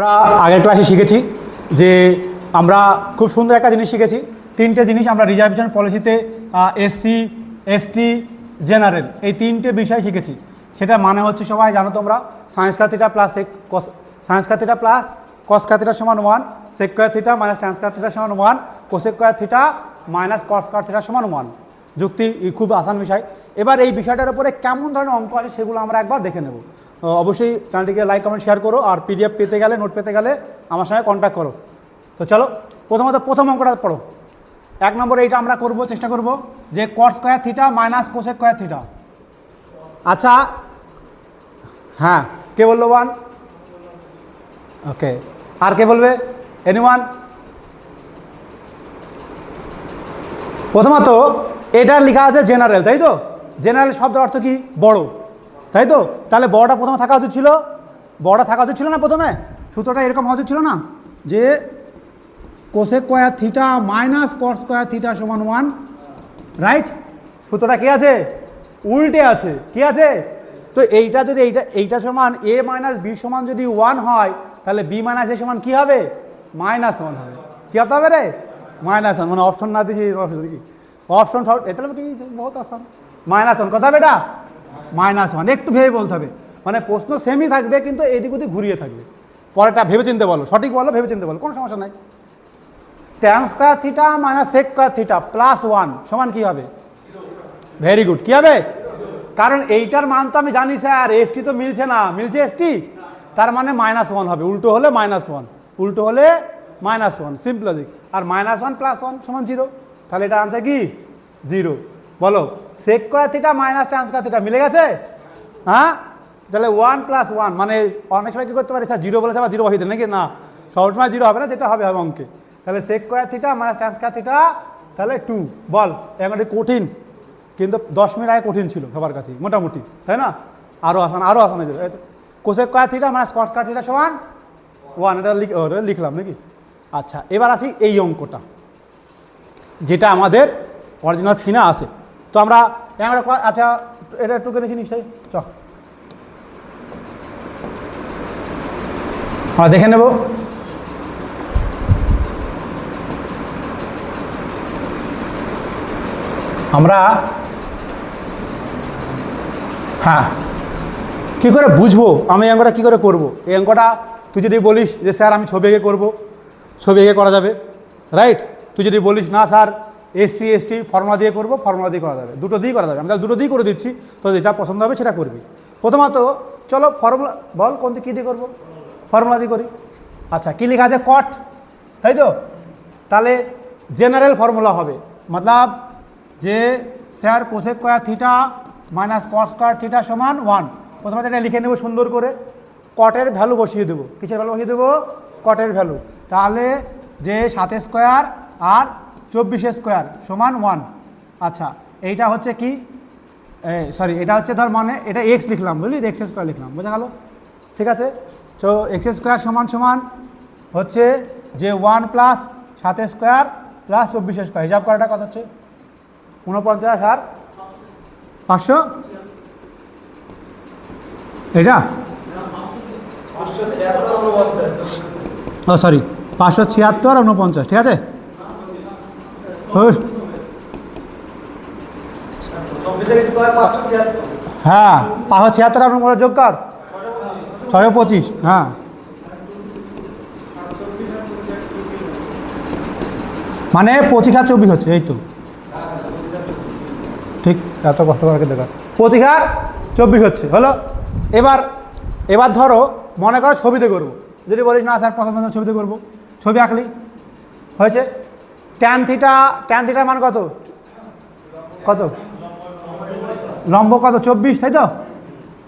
আমরা আগের ক্লাসে শিখেছি যে আমরা খুব সুন্দর একটা জিনিস শিখেছি। তিনটে জিনিস আমরা রিজার্ভেশন পলিসিতে এসসি এসটি জেনারেল এই তিনটে বিষয় শিখেছি। সেটা মানে হচ্ছে সবাই জানো তোমরা সায়েন্স কাথিটা প্লাস সায়েন্স কাথিটা প্লাস কস কাথিটা সমান one sec theta minus tan theta সমান one cosec theta minus cos theta সমান ওয়ান যুক্তি খুব আসান বিষয়। এবার এই বিষয়টার উপরে কেমন ধরনের অঙ্ক আছে সেগুলো আমরা একবার দেখে নেব। অবশ্যই চ্যানেলটিকে লাইক কমেন্ট শেয়ার করো আর পিডিএফ পেতে গেলে নোট পেতে গেলে আমার সঙ্গে কন্ট্যাক্ট করো। তো চলো, প্রথমত প্রথম অঙ্কটা পড়ো। এক নম্বর এইটা আমরা করব, চেষ্টা করব যে cot square theta minus cosec square theta আচ্ছা হ্যাঁ কে বলল ওয়ান ওকে আর কে বলবে? এনি ওয়ান প্রথমত এটা লেখা আছে জেনারেল তাই তো? জেনারেল শব্দের অর্থ কি? বড়। তাই তো? তাহলে বড়টা প্রথমে থাকা উচিত ছিল? বড়টা থাকা উচিত ছিল না প্রথমে? সূত্রটা এরকম হওয়া উচিত ছিল না? যে cosec square theta minus cot square theta সমান ওয়ান রাইট সূত্রটা কি আছে? উল্টে আছে। কি আছে? তো এইটা যদি এইটা এইটা সমান এ মাইনাস বি সমান যদি ওয়ান হয়, তাহলে বি মাইনাস এ সমান কী হবে? মাইনাস ওয়ান হবে। কী হতে হবে রে? মাইনাস ওয়ান মানে অপশন না দিয়েছি অপশন শর্ট এতে কি বহুত আসান। মাইনাস ওয়ান কথা হবে এটা? মাইনাস ওয়ান, একটু ভেবে বলতে হবে। মানে প্রশ্ন সেমই থাকবে, কিন্তু এদিক ওদিক ঘুরিয়ে থাকবে। পরেরটা ভেবে চিনতে বলো, সঠিক বলো ভেবে চিনতে বলো, কোনো সমস্যা নাই। Tan square theta minus sec square theta plus one সমান কী হবে? ভেরি গুড কী হবে? কারণ এইটার মান তো আমি জানি স্যার এসটি তো মিলছে না। মিলছে এসটি তার মানে মাইনাস ওয়ান হবে, উল্টো হলে মাইনাস ওয়ান উল্টো হলে মাইনাস ওয়ান সিম্পল দিক আর মাইনাস ওয়ান প্লাস ওয়ান সমান জিরো তাহলে এটা আনসার কি? জিরো বলো sec square theta minus tan square theta মিলে গেছে? হ্যাঁ? তাহলে ওয়ান প্লাস ওয়ান মানে অনেক সময় কী করতে পারি? স্যার জিরো বলেছে আবার জিরো বসিয়ে নাকি? না, সবসময় জিরো হবে না, যেটা হবে হবে অঙ্কে। তাহলে sec square theta minus tan square theta তাহলে টু বল এখন কঠিন, কিন্তু দশ মিনিট আগে কঠিন ছিল সবার কাছে, মোটামুটি, তাই না? আরও আসান আরও আসান হয়ে যাবে কোসেক স্কোয়ার থিটা মানে স্কট স্কোয়ার থিটা সমান ওয়ান এটা লিখলাম নাকি? আচ্ছা এবার আসি এই অঙ্কটা, যেটা আমাদের অরিজিনাল স্ক্রিনে আছে। তো আমরা আচ্ছা এটা একটু কেনেছি নিশ্চয়ই। চ। আমরা দেখে নেব। আমরা হ্যাঁ কী করে বুঝব? আমি অঙ্কটা কী করে করব? এই অঙ্কটা তুই যদি বলিস যে, স্যার, আমি ছবি এঁকে করব। ছবি এঁকে করা যাবে। রাইট তুই যদি বলিস, না, স্যার এসসি এসটি ফর্মুলা দিয়ে করব ফর্মুলা দিয়ে করা যাবে। দুটো দিয়েই করা যাবে। আমি তাহলে দুটো দিয়েই করে দিচ্ছি। তো যেটা পছন্দ হবে সেটা করবি। প্রথমত, চলো ফর্মুলা বল কোন কী দিয়ে করব? ফর্মুলা দিয়ে করি। আচ্ছা কী লেখা আছে? কট তাই তো? তাহলে জেনারেল ফর্মুলা হবে। মতলব যে sir cosec square theta minus cot square theta সমান ওয়ান প্রথমে এটা লিখে নেব সুন্দর করে। কটের ভ্যালু বসিয়ে দেবো। কিসের ভ্যালু বসিয়ে দেবো? কটের ভ্যালু তাহলে যে সাতের স্কোয়ার আর চব্বিশের স্কোয়ার সমান ওয়ান আচ্ছা এইটা হচ্ছে কি? সরি এটা হচ্ছে ধর মানে এটা এক্স লিখলাম বুঝলি? এক্স স্কোয়ার লিখলাম বোঝা গেল? ঠিক আছে? তো এক্স স্কোয়ার সমান সমান হচ্ছে যে ওয়ান প্লাস সাতের স্কোয়ার প্লাস চব্বিশের স্কোয়ার। হিসাব করাটা কত হচ্ছে? উনপঞ্চাশ আর পাঁচশো? এটা ও সরি পাঁচশো ছিয়াত্তর আর উনপঞ্চাশ ঠিক আছে? হ্যাঁ। পাঁচশো ছিয়াত্তর আর উনপঞ্চাশ যোগ কর। ছয়শো পঁচিশ হ্যাঁ। মানে পঁচিশ আর চব্বিশ হচ্ছে, এই তো। ঠিক, এত কষ্ট করে দেখা পঁচিশ আর চব্বিশ হচ্ছে, হলো? এবার এবার ধরো, মনে করো ছবিতে করব। যদি বলিস না, স্যার পছন্দ ছবিতে করব। ছবি আঁকলি। হয়েছে? ট্যান থিটা ট্যান থিটার মান কত? কত? লম্ব কত? চব্বিশ, তাই তো?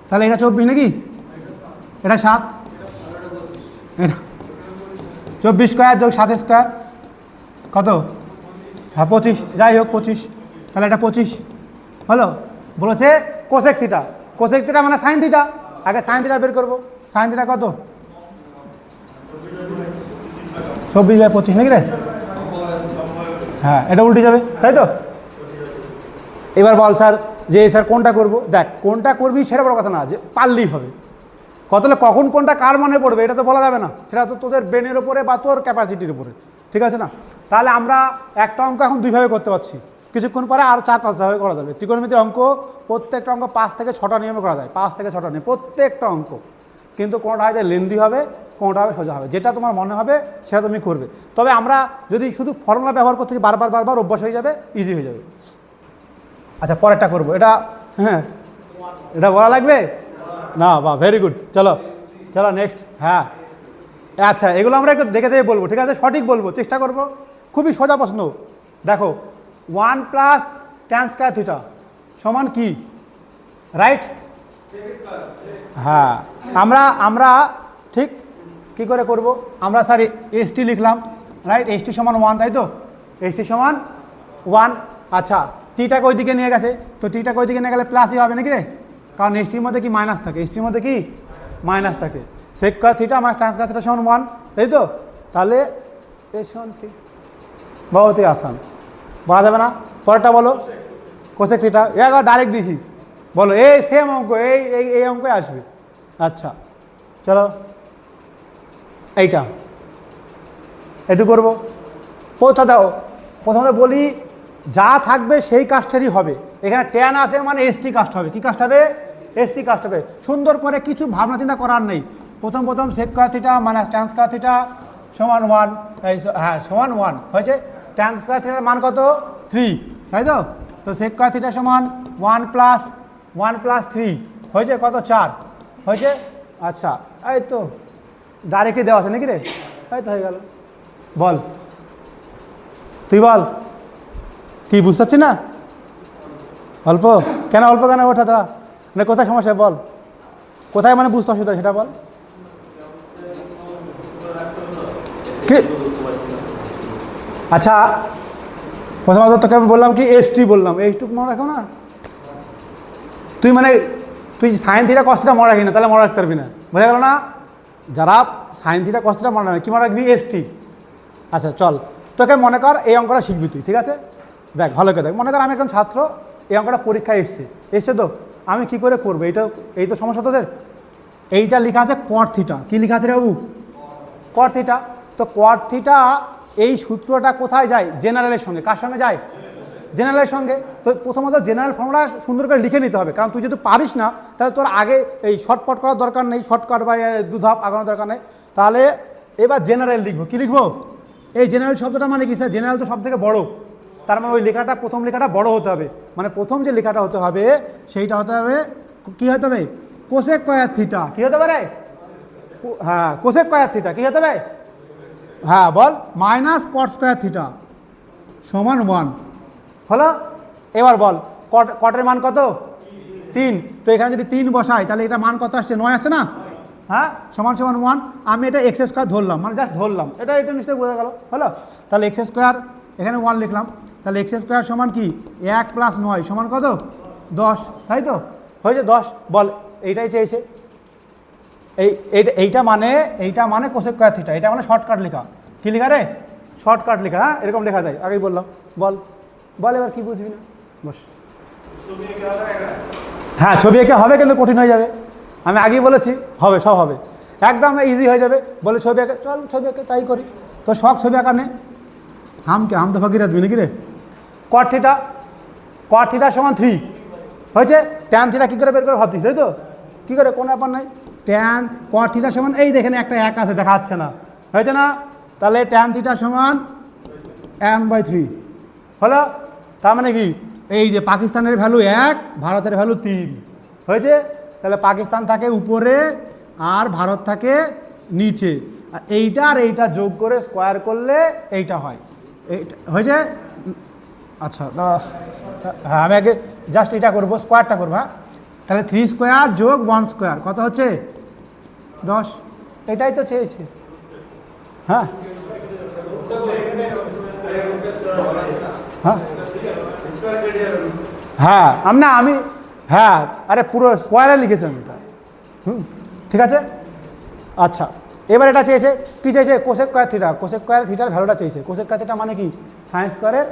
তাহলে এটা চব্বিশ নাকি? এটা সাত? এটা চব্বিশ স্কোয়ার যোগ সাত স্কোয়ার কত? হ্যাঁ পঁচিশ। যাই হোক, পঁচিশ। তাহলে এটা পঁচিশ। হলো? বলেছে কোসেক থিটা কোসেক থিটা মানে সাইন থিটা আগে সাইন থিটা বের করব। সাইন থিটা কত? চব্বিশ বাই পঁচিশ, নাকি রে? হ্যাঁ এটা উল্টে যাবে, তাই তো? এবার বল স্যার, যে স্যার কোনটা করব? দেখ, কোনটা করবি সেটা বড় কথা না, যে পারলেই হবে। কত হলে কখন কোনটা কার মনে পড়বে, এটা তো বলা যাবে না। সেটা তো তোদের ব্রেনের উপরে বা তোর ক্যাপাসিটির উপরে, ঠিক আছে না? তাহলে আমরা একটা অঙ্ক এখন দুইভাবে করতে পারছি। কিছুক্ষণ পরে আরও চার পাঁচভাবে করা যাবে। ত্রিকোণমিতির অঙ্ক, প্রত্যেকটা অঙ্ক পাঁচ থেকে ছটা নিয়মে করা যায়, পাঁচ থেকে ছটা নিয়ম, প্রত্যেকটা অঙ্ক। কিন্তু কোনোটা হয়তো লেন্দি হবে কোনোটা হবে সোজা হবে। যেটা তোমার মনে হবে সেটা তুমি করবে। তবে আমরা যদি শুধু ফর্মুলা ব্যবহার করতে বারবার বারবার অভ্যাস হয়ে যাবে ইজি হয়ে যাবে। আচ্ছা পরেরটা করব। এটা হ্যাঁ এটা বলা লাগবে? না বা ভেরি গুড চলো চলো নেক্সট হ্যাঁ। আচ্ছা এগুলো আমরা একটু দেখে দেখে বলব ঠিক আছে? সঠিক বলব চেষ্টা করব। খুবই সোজা প্রশ্ন। দেখো one plus tan square theta সমান কি? রাইট হ্যাঁ। আমরা আমরা ঠিক কি করে করব? আমরা স্যার এস টি লিখলাম রাইট এস টি সমান ওয়ান তাই তো? এস টি সমান ওয়ান আচ্ছা টিটাকে ওইদিকে নিয়ে গেছে? তো টিটাকে ওইদিকে নিয়ে গেলে প্লাসই হবে নাকি রে? কারণ এস টির মধ্যে কি মাইনাস থাকে? এস টির মধ্যে কি মাইনাস থাকে? সেক থিটা আমার ট্রান্সকার থিটা সমান ওয়ান তাই তো? তাহলে এস কি বহুতই আসান। বলা যাবে না? পরেরটা বলো। কোসেক থিটা একবার ডাইরেক্ট দিছি। বলো, এই সেম অঙ্ক, এই এই এই অঙ্কে আসবে। আচ্ছা চলো। এইটা। একটু করব। কোথা দাও। প্রথমে বলি, যা থাকবে সেই কাস্টেরই হবে। এখানে ট্যান আছে মানে এসটি কাস্ট হবে। কি কাস্ট হবে? এসটি কাস্ট হবে। সুন্দর করে কিছু ভাবনা চিন্তা করার নেই। প্রথম প্রথম সেক কাথিটা মানে ট্যান্স কাথিটা সমান ওয়ান হ্যাঁ সমান ওয়ান হয়েছে? ট্যান্স কাথিটার মান কত? থ্রি তাই তো? তো সেক কাথিটা সমান one plus one plus three হয়েছে কত? চার। হয়েছে? আচ্ছা এই তো। ডাইরেক্টলি দেওয়া আছে নাকি রে? তো হয়ে গেল। বল। তুই বল। কি বুঝতে পারছি না? অল্প। কেন অল্প কেন ওঠা তা মানে কোথায় সমস্যা? বল। কোথায় মানে বুঝতে অসুবিধা সেটা বল। আচ্ছা প্রথমত তোকে আমি বললাম কি? এস টি বললাম। এইটুকু মনে রাখো না? তুই মানে তুই সায়েন্স থিটা কষ্টটা মনে রাখি না, তাহলে মনে রাখতে পারবি না। বোঝা গেল না? যারা সায়েন্স থিটা কষ্টটা মনে রাখবে কি মনে রাখবি? এস টি আচ্ছা চল। তোকে মনে কর এই অঙ্কটা শিখবি তুই, ঠিক আছে? দেখ, ভালো করে দেখ। মনে কর আমি একজন ছাত্র, এই অঙ্কটা পরীক্ষায় এসছে। এসছে তো, আমি কি করে করব? এইটা এই তো সমস্যা তোদের? এইটা লেখা আছে কর থিটা। কি লেখা আছে রে বাবু? কর থিটা। তো কর থিটা এই সূত্রটা কোথায় যায়? জেনারেলের সঙ্গে। কার সঙ্গে যায়? জেনারেলের সঙ্গে। তো প্রথমত জেনারেল ফর্মুলা সুন্দর করে লিখে নিতে হবে। কারণ তুই যদি পারিস না, তাহলে তোর আগে এই শর্টপট করার দরকার নেই। শর্টকাট বা দুধাপ আগানোর দরকার নেই। তাহলে এবার জেনারেল লিখব। কি লিখব? এই জেনারেল শব্দটা মানে কি স্যার? জেনারেল তো সব থেকে বড়। তার মানে ওই লেখাটা, প্রথম লেখাটা বড় হতে হবে। মানে প্রথম যে লেখাটা হতে হবে, সেইটা হতে হবে, কী হতে হবে? কোসেক কয়ার থিটা কী হতে পারে? হ্যাঁ কোসেক কয়ার থিটা কী হতে হবে? হ্যাঁ বল। মাইনাস কট স্কোয়ার থিটা সমান ওয়ান হলো? এবার বল কট কটের মান কত? তিন। তো এখানে যদি তিন বসাই, তাহলে এটা মান কত আসছে? নয় আসছে না? হ্যাঁ? সমান সমান ওয়ান আমি এটা এক্স স্কোয়ার ধরলাম মানে জাস্ট ধরলাম। এটা এটা নিশ্চয়ই বোঝা গেল। হলো? তাহলে এক্স স্কোয়ার এখানে ওয়ান লিখলাম। তাহলে এক্স স্কোয়ার সমান কি? এক প্লাস নয়, সমান কত? দশ। তাই তো? হয়েছে দশ। বল, এইটাই চেয়েছে। এই, এইটা এইটা মানে এইটা মানে কোসেক কয়ার থিটা এটা মানে শর্টকাট লেখা। কি লেখা রে? শর্টকাট লেখা হ্যাঁ? এরকম লেখা যায়। আগেই বললাম। বল। বল এবার কী বুঝবি না? বস। হ্যাঁ ছবি এঁকে হবে কিন্তু কঠিন হয়ে যাবে। আমি আগেই বলেছি, হবে, সব হবে। একদম ইজি হয়ে যাবে। বলে ছবি এঁকে, চল ছবি এঁকে, তাই করি। তো শখ ছবি আঁকা নে। হামকে হাম তো ফাঁকি রাখবি নাকি রে? কট থিটা কট থিটা সমান থ্রি হয়েছে? ট্যান থিটা কী করে বের করে ভাবছিস তাই তো? কী করে? কোনো ব্যাপার নাই। ট্যান কট থিটা সমান, এই দেখেন একটা এক আছে দেখা যাচ্ছে না। হয়েছে না? তাহলে ট্যান থিটা সমান এম বাই থ্রি হলো? তার মানে কি? এই যে পাকিস্তানের ভ্যালু এক, ভারতের ভ্যালু তিন। হয়েছে? তাহলে পাকিস্তান থাকে উপরে আর ভারত থাকে নিচে। আর এইটা আর এইটা যোগ করে স্কোয়ার করলে এইটা হয়। এইটা হয়েছে? আচ্ছা দাঁড়া হ্যাঁ আমি আগে জাস্ট এটা করব স্কোয়ারটা করব হ্যাঁ? তাহলে থ্রি স্কোয়ার যোগ ওয়ান স্কোয়ার কত হচ্ছে? দশ। এটাই তো চেয়েছে। হ্যাঁ? হ্যাঁ। আমি না আমি হ্যাঁ। আরে পুরো স্কোয়ারে লিখেছি আমি এটা। হুম ঠিক আছে? আচ্ছা এবার এটা চেয়েছে কি চেয়েছে? Cosec square theta cosec square থিটার ভ্যালুটা চেয়েছে। কোসেক কয়ার থিটা মানে কি? সায়েন্স স্কোয়ারের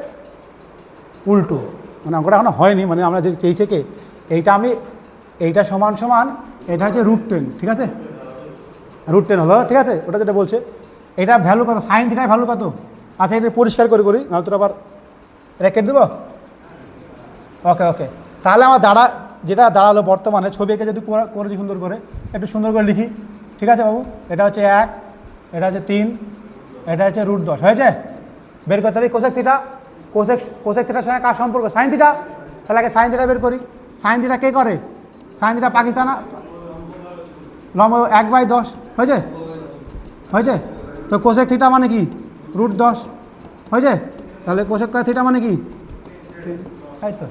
উল্টো। মানে অঙ্কটা এখনও হয়নি মানে আমরা যে চেয়েছে কে? এইটা আমি এইটা সমান সমান এটা হচ্ছে রুট টেন ঠিক আছে? রুট টেন হলো ঠিক আছে? ওটা যেটা বলছে। এটা ভ্যালু কত? সাইন থিটার ভ্যালু কত? আচ্ছা এটা পরিষ্কার করে করি নাহলে তোর আবার এটা কেটে দেবো? ওকে ওকে তাহলে আমার দাঁড়া, যেটা দাঁড়াল বর্তমানে, ছবি এঁকে যদি করেছি সুন্দর করে, একটু সুন্দর করে লিখি। ঠিক আছে বাবু? এটা হচ্ছে এক, এটা হচ্ছে তিন, এটা হচ্ছে রুট দশ। হয়েছে? বের করতে হবে কোশেক থিটা কোশেক কোশেক থিটার সঙ্গে কার সম্পর্ক? সাইন থিটা তাহলে আগে সাইন থিটা বের করি। সাইন থিটা কে করে? সাইন থিটা পাকিস্তান লম্ব এক বাই দশ। হয়েছে? হয়েছে? তো কোশেক থিটা মানে কি? রুট দশ। হয়েছে? তাহলে কোশেক থিটা মানে কি? তাই তো।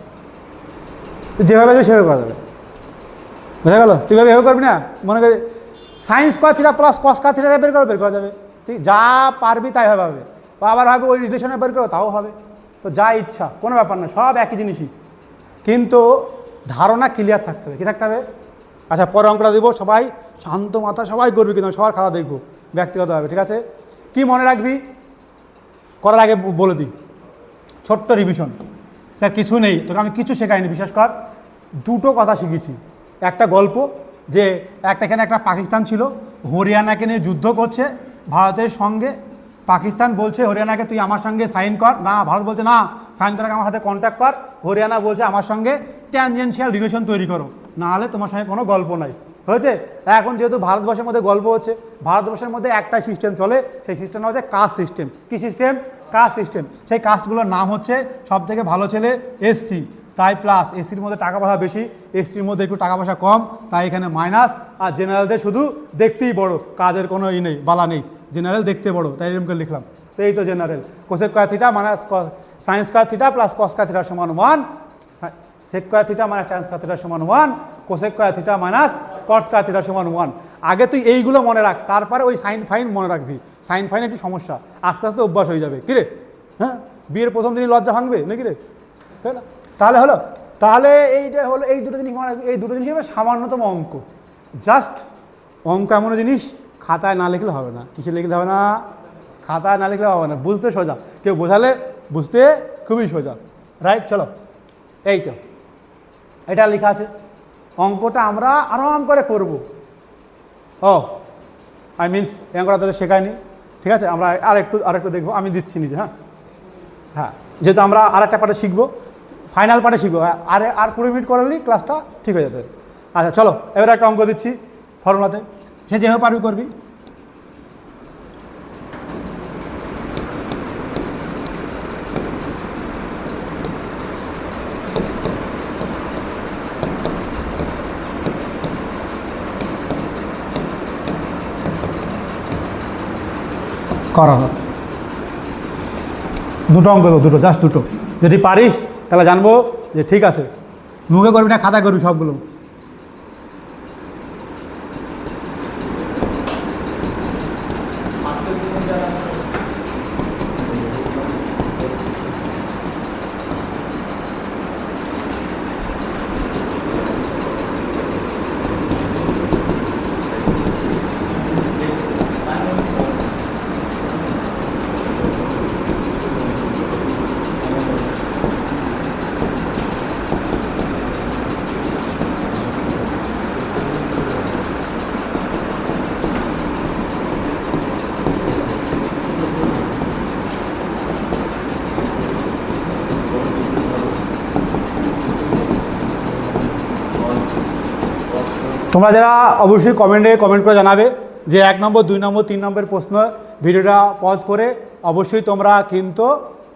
তো যেভাবে যাবে সেভাবে করা যাবে। বোঝা গেল? তুই ভাবে এভাবে করবি না? মনে করি sine square theta plus cos square theta বের করে, বের করা যাবে। ঠিক যা পারবি তাই হবে হবে। বা আবার হবে ওই রিলেশনে বের করো, তাও হবে। তো যা ইচ্ছা, কোনো ব্যাপার না, সব একই জিনিসই। কিন্তু ধারণা ক্লিয়ার থাকতে হবে। কী থাকতে হবে? আচ্ছা পরে অঙ্কটা দেবো, সবাই শান্ত মাথা, সবাই করবি কিন্তু, সবার খাওয়া দেখব, ব্যক্তিগতভাবে, ঠিক আছে? কি মনে রাখবি? করার আগে বলে দিই। ছোট্ট রিভিশন স্যার, কিছু নেই, তোকে আমি কিছু শেখাইনি বিশেষ কর। দুটো কথা শিখেছি। একটা গল্প যে একটা এখানে একটা পাকিস্তান ছিল, হরিয়ানাকে নিয়ে যুদ্ধ করছে, ভারতের সঙ্গে। পাকিস্তান বলছে, হরিয়ানাকে তুই আমার সঙ্গে সাইন কর। না, ভারত বলছে, না সাইন করাকে আমার সাথে কন্ট্যাক্ট কর। হরিয়ানা বলছে, আমার সঙ্গে ট্যানজেন্সিয়াল রিলেশন তৈরি করো। না হলে তোমার সঙ্গে কোনো গল্প নাই। হয়েছে? এখন যেহেতু ভারতবর্ষের মধ্যে গল্প হচ্ছে, ভারতবর্ষের মধ্যে একটাই সিস্টেম চলে, সেই সিস্টেমটা হচ্ছে কাস্ট সিস্টেম কি সিস্টেম কাস্ট সিস্টেম সেই কাস্টগুলোর নাম হচ্ছে সব থেকে ভালো ছেলে এসসি তাই প্লাস এসির মধ্যে টাকা পয়সা বেশি এসটির মধ্যে একটু টাকা পয়সা কম, তাই এখানে মাইনাস আর জেনারেলদের শুধু দেখতেই বড়, কাজের কোনো ই নেই, বালা নেই। জেনারেল দেখতে বড়, তাই এরকম করে লিখলাম। তো এই তো জেনারেল কোসেক কয় থিটা মাইনাস সায়েন্স কয় থিটা প্লাস কস কয় থিটা সমান ওয়ান সেক কয় থিটা মাইনাস ট্যান্স কয় থিটা সমান ওয়ান কোসেক কয় থিটা মাইনাস কস কয় থিটা সমান ওয়ান আগে তুই এইগুলো মনে রাখ, তারপরে ওই সাইন ফাইন মনে রাখবি। সাইন ফাইন একটু সমস্যা, আস্তে আস্তে অভ্যাস হয়ে যাবে। কিরে? হ্যাঁ? বিয়ের প্রথম দিনই লজ্জা ভাঙবে নাকি রে? তাই না? তাহলে হলো, তাহলে এই যে হলো, এই দুটো জিনিস মনে এই দুটো জিনিস হবে সামান্যতম অঙ্ক। জাস্ট অঙ্ক এমন জিনিস, খাতায় না লিখলে হবে না। কিছু লিখলে হবে না? খাতায় না লিখলে হবে না। বুঝতে সোজা। কেউ বোঝালে বুঝতে খুবই সোজা। রাইট? চলো। এই চল এটা লেখা আছে। অঙ্কটা আমরা আরাম করে করব। ও আই মিনস এখন করা তাদের শেখায়নি। ঠিক আছে? আমরা আর একটু আর একটু দেখব। আমি দিচ্ছি নিজে হ্যাঁ? হ্যাঁ যেহেতু আমরা আর একটা পার্টে শিখব ফাইনাল পার্টে শিখব আর আর কুড়ি মিনিট করালেই ক্লাসটা ঠিক হয়ে যাবে। আচ্ছা চলো, এবার একটা অঙ্ক দিচ্ছি ফর্মুলাতে সে যেভাবে পারবি করবি। করা হবে দুটো অঙ্ক দুটো জাস্ট দুটো। যদি পারিস, তাহলে জানব যে ঠিক আছে। মুখে করবি না খাতা করবি সবগুলো। তোমরা যারা অবশ্যই কমেন্টে কমেন্ট করে জানাবে যে এক নম্বর, দুই নম্বর, তিন নম্বর প্রশ্ন ভিডিওটা পজ করে অবশ্যই তোমরা কিন্তু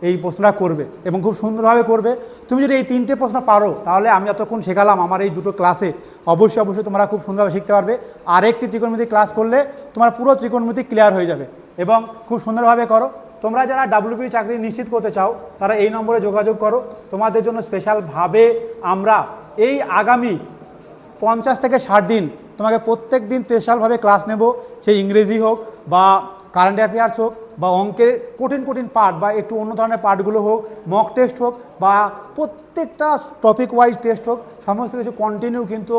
এই প্রশ্নটা করবে এবং খুব সুন্দরভাবে করবে। তুমি যদি এই তিনটে প্রশ্ন পারো, তাহলে আমি যতক্ষণ শেখালাম আমার এই দুটো ক্লাসে অবশ্যই অবশ্যই তোমরা খুব সুন্দরভাবে শিখতে পারবে। আরেকটি ত্রিকোণমিতি ক্লাস করলে তোমার পুরো ত্রিকোণমিতি ক্লিয়ার হয়ে যাবে এবং খুব সুন্দরভাবে করো। তোমরা যারা ডাব্লিউপি চাকরি নিশ্চিত করতে চাও, তারা এই নম্বরে যোগাযোগ করো। তোমাদের জন্য স্পেশালভাবে আমরা এই আগামী পঞ্চাশ থেকে ষাট দিন তোমাকে প্রত্যেক দিন স্পেশালভাবে ক্লাস নেব। সেই ইংরেজি হোক বা কারেন্ট অ্যাফেয়ার্স হোক বা অঙ্কের কঠিন কঠিন পার্ট বা একটু অন্য ধরনের পার্টগুলো হোক মক টেস্ট হোক বা প্রত্যেকটা টপিক ওয়াইজ টেস্ট হোক, সমস্ত কিছু কন্টিনিউ কিন্তু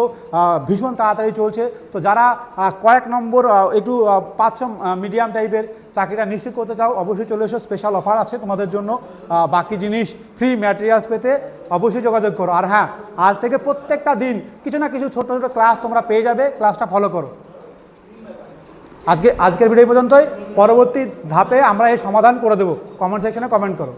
ভীষণ তাড়াতাড়ি চলছে। তো যারা কয়েক নম্বর একটু পাঁচ মিডিয়াম টাইপের চাকরিটা নিশ্চিত করতে চাও, অবশ্যই চলে এসো। স্পেশাল অফার আছে তোমাদের জন্য। বাকি জিনিস ফ্রি ম্যাটেরিয়ালস পেতে অবশ্যই যোগাযোগ করো। আর হ্যাঁ আজ থেকে প্রত্যেকটা দিন কিছু না কিছু ছোটো ছোটো ক্লাস তোমরা পেয়ে যাবে। ক্লাসটা ফলো করো। আজকে আজকের ভিডিও পর্যন্তই। পরবর্তী ধাপে আমরা এর সমাধান করে দেবো। কমেন্ট সেকশনে কমেন্ট করো।